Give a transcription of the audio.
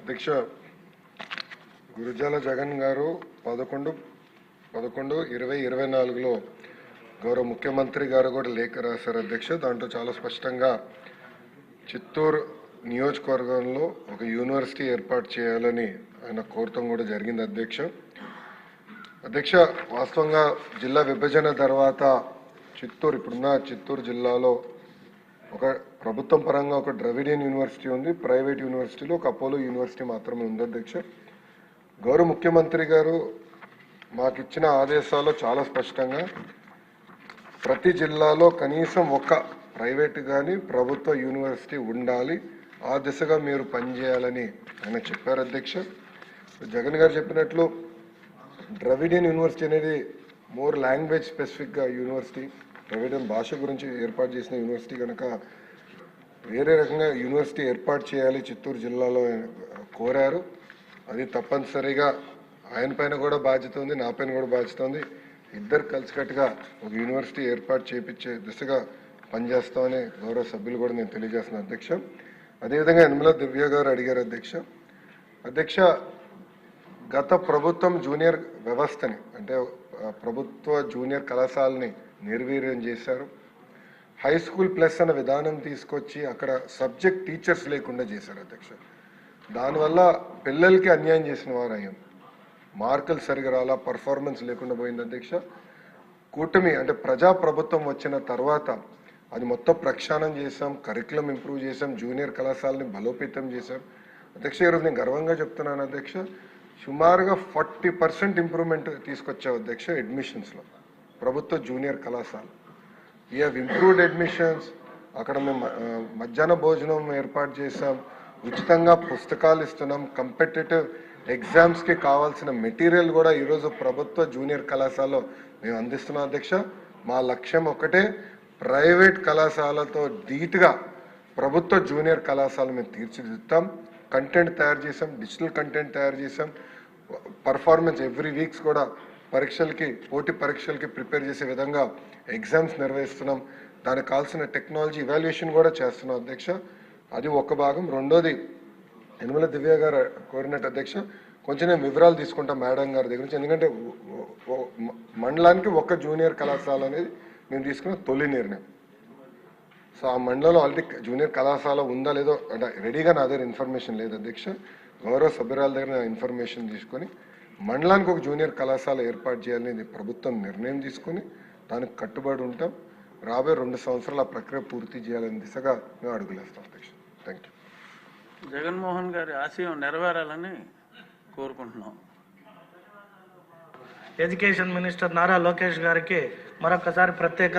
అధ్యక్ష గురుజాల జగన్ గారు పదకొండు పదకొండు ఇరవై ఇరవై నాలుగులో గౌరవ ముఖ్యమంత్రి గారు కూడా లేఖ రాశారు అధ్యక్ష. దాంట్లో చాలా స్పష్టంగా చిత్తూరు నియోజకవర్గంలో ఒక యూనివర్సిటీ ఏర్పాటు చేయాలని ఆయన కోరటం కూడా జరిగింది అధ్యక్ష. అధ్యక్ష వాస్తవంగా జిల్లా విభజన తర్వాత చిత్తూరు ఇప్పుడున్న చిత్తూరు జిల్లాలో ఒక ప్రభుత్వం పరంగా ఒక ద్రవిడియన్ యూనివర్సిటీ ఉంది ప్రైవేట్ యూనివర్సిటీలో ఒక అపోలో యూనివర్సిటీ మాత్రమే ఉంది అధ్యక్ష. గౌరవ ముఖ్యమంత్రి గారు మాకు ఇచ్చిన ఆదేశాల్లో చాలా స్పష్టంగా ప్రతి జిల్లాలో కనీసం ఒక ప్రైవేట్ కానీ ప్రభుత్వ యూనివర్సిటీ ఉండాలి ఆ దిశగా మీరు పనిచేయాలని ఆయన చెప్పారు అధ్యక్ష. జగన్ గారు చెప్పినట్లు ద్రవిడియన్ యూనివర్సిటీ అనేది మోర్ లాంగ్వేజ్ స్పెసిఫిక్గా యూనివర్సిటీ ప్రైవేట్ భాష గురించి ఏర్పాటు చేసిన యూనివర్సిటీ కనుక వేరే రకంగా యూనివర్సిటీ ఏర్పాటు చేయాలి చిత్తూరు జిల్లాలో కోరారు. అది తప్పనిసరిగా ఆయన పైన కూడా బాధ్యత ఉంది నా పైన కూడా బాధ్యత ఉంది. ఇద్దరు కలిసికట్టుగా ఒక యూనివర్సిటీ ఏర్పాటు చేపించే దిశగా పనిచేస్తామని గౌరవ సభ్యులు కూడా నేను తెలియజేస్తున్నా అధ్యక్ష. అదేవిధంగా యనమల దివ్య గారు అడిగారు అధ్యక్ష. అధ్యక్ష గత ప్రభుత్వం జూనియర్ వ్యవస్థని అంటే ప్రభుత్వ జూనియర్ కళాశాలని నిర్వీర్యం చేశారు. హై స్కూల్ ప్లస్ అన్న విధానం తీసుకొచ్చి అక్కడ సబ్జెక్ట్ టీచర్స్ లేకుండా చేశారు అధ్యక్ష. దానివల్ల పిల్లలకి అన్యాయం చేసిన వారు అయ్యాం. మార్కులు సరిగా రాలా పర్ఫార్మెన్స్ లేకుండా పోయింది అధ్యక్ష. కూటమి అంటే ప్రజా ప్రభుత్వం వచ్చిన తర్వాత అది మొత్తం ప్రక్షాళన చేసాం కరికులం ఇంప్రూవ్ చేసాం జూనియర్ కళాశాలని బలోపేతం చేశాం. అధ్యక్ష ఈరోజు నేను గర్వంగా చెప్తున్నాను అధ్యక్ష. సుమారుగా ఫార్టీ పర్సెంట్ ఇంప్రూవ్మెంట్ తీసుకొచ్చావు అధ్యక్ష అడ్మిషన్స్లో. ప్రభుత్వ జూనియర్ కళాశాల. వీ హ్యావ్ ఇంప్రూవ్డ్ అడ్మిషన్స్ అక్కడ మేము మధ్యాహ్న భోజనం ఏర్పాటు చేసాం ఉచితంగా పుస్తకాలు ఇస్తున్నాం. కంపిటేటివ్ ఎగ్జామ్స్కి కావాల్సిన మెటీరియల్ కూడా ఈరోజు ప్రభుత్వ జూనియర్ కళాశాలలో మేము అందిస్తున్నాం అధ్యక్ష. మా లక్ష్యం ఒకటే ప్రైవేట్ కళాశాలతో ధీటుగా ప్రభుత్వ జూనియర్ కళాశాల మేము తీర్చిదిద్దుతాం. కంటెంట్ తయారు చేసాం డిజిటల్ కంటెంట్ తయారు చేసాం పర్ఫార్మెన్స్ ఎవ్రీ వీక్స్ కూడా పరీక్షలకి పోటీ పరీక్షలకి ప్రిపేర్ చేసే విధంగా ఎగ్జామ్స్ నిర్వహిస్తున్నాం. దానికి కావాల్సిన టెక్నాలజీ ఇవాల్యుయేషన్ కూడా చేస్తున్నాం అధ్యక్ష. అది ఒక భాగం. రెండోది యనమల దివ్య గారు కోరినట్టు అధ్యక్ష కొంచెం నేను వివరాలు తీసుకుంటాం మేడం గారి దగ్గర నుంచి. ఎందుకంటే మండలానికి ఒక్క జూనియర్ కళాశాల అనేది మేము తీసుకున్న తొలి నిర్ణయం. సో ఆ మండలంలో ఆల్రెడీ జూనియర్ కళాశాల ఉందా లేదో అంటే రెడీగా నా దగ్గర ఇన్ఫర్మేషన్ లేదు అధ్యక్ష. గౌరవ సభ్యురాల దగ్గర నా ఇన్ఫర్మేషన్ తీసుకొని మండలానికి ఒక జూనియర్ కళాశాల ఏర్పాటు చేయాలని ప్రభుత్వం నిర్ణయం తీసుకొని దానికి కట్టుబడి ఉంటాం. రాబోయే రెండు సంవత్సరాలు ఆ ప్రక్రియ పూర్తి చేయాలని దిశగా మేము అడుగులేస్తాం అధ్యక్ష. థ్యాంక్ యూ జగన్మోహన్ గారి ఆశయం నెరవేరాలని కోరుకుంటున్నాం. ఎడ్యుకేషన్ మినిస్టర్ నారా లోకేష్ గారికి మరొకసారి ప్రత్యేక